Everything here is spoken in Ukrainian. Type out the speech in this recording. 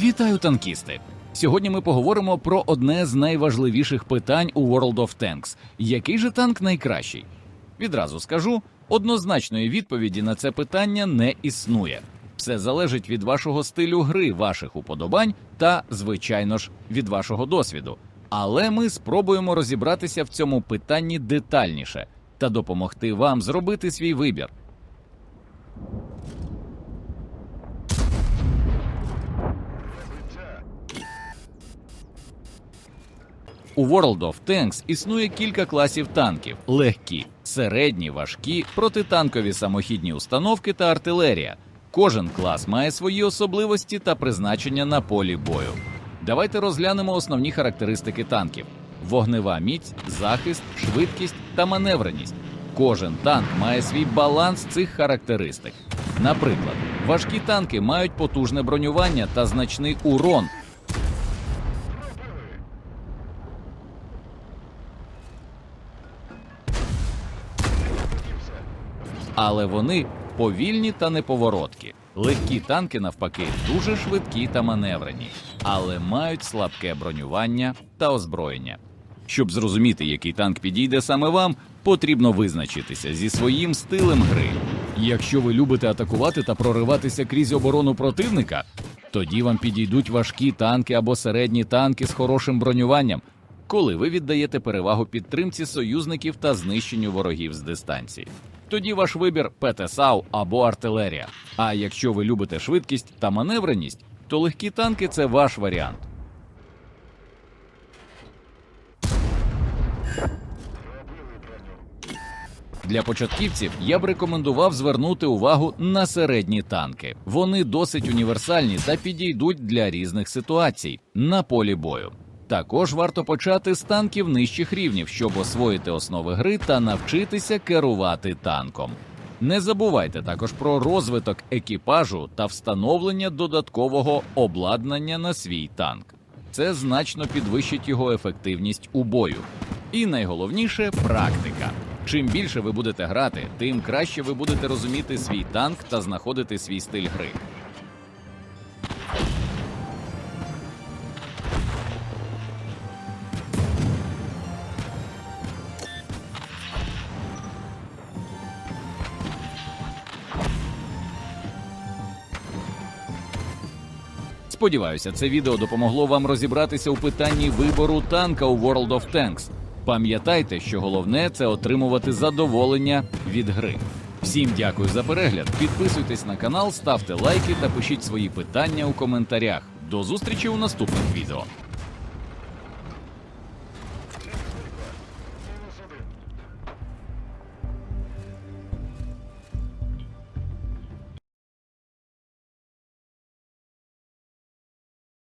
Вітаю, танкісти! Сьогодні ми поговоримо про одне з найважливіших питань у World of Tanks. Який же танк найкращий? Відразу скажу, однозначної відповіді на це питання не існує. Все залежить від вашого стилю гри, ваших уподобань та, звичайно ж, від вашого досвіду. Але ми спробуємо розібратися в цьому питанні детальніше та допомогти вам зробити свій вибір. У World of Tanks існує кілька класів танків: легкі, середні, важкі, протитанкові самохідні установки та артилерія. Кожен клас має свої особливості та призначення на полі бою. Давайте розглянемо основні характеристики танків: вогнева міць, захист, швидкість та маневреність. Кожен танк має свій баланс цих характеристик. Наприклад, важкі танки мають потужне бронювання та значний урон, але вони повільні та неповороткі. Легкі танки, навпаки, дуже швидкі та маневрені, але мають слабке бронювання та озброєння. Щоб зрозуміти, який танк підійде саме вам, потрібно визначитися зі своїм стилем гри. Якщо ви любите атакувати та прориватися крізь оборону противника, тоді вам підійдуть важкі танки або середні танки з хорошим бронюванням, коли ви віддаєте перевагу підтримці союзників та знищенню ворогів з дистанції. Тоді ваш вибір ПТСАУ або артилерія. А якщо ви любите швидкість та маневреність, то легкі танки це ваш варіант. Для початківців я б рекомендував звернути увагу на середні танки. Вони досить універсальні та підійдуть для різних ситуацій на полі бою. Також варто почати з танків нижчих рівнів, щоб освоїти основи гри та навчитися керувати танком. Не забувайте також про розвиток екіпажу та встановлення додаткового обладнання на свій танк. Це значно підвищить його ефективність у бою. І найголовніше практика. Чим більше ви будете грати, тим краще ви будете розуміти свій танк та знаходити свій стиль гри. Сподіваюся, це відео допомогло вам розібратися у питанні вибору танка у World of Tanks. Пам'ятайте, що головне це отримувати задоволення від гри. Всім дякую за перегляд. Підписуйтесь на канал, ставте лайки та пишіть свої питання у коментарях. До зустрічі у наступних відео.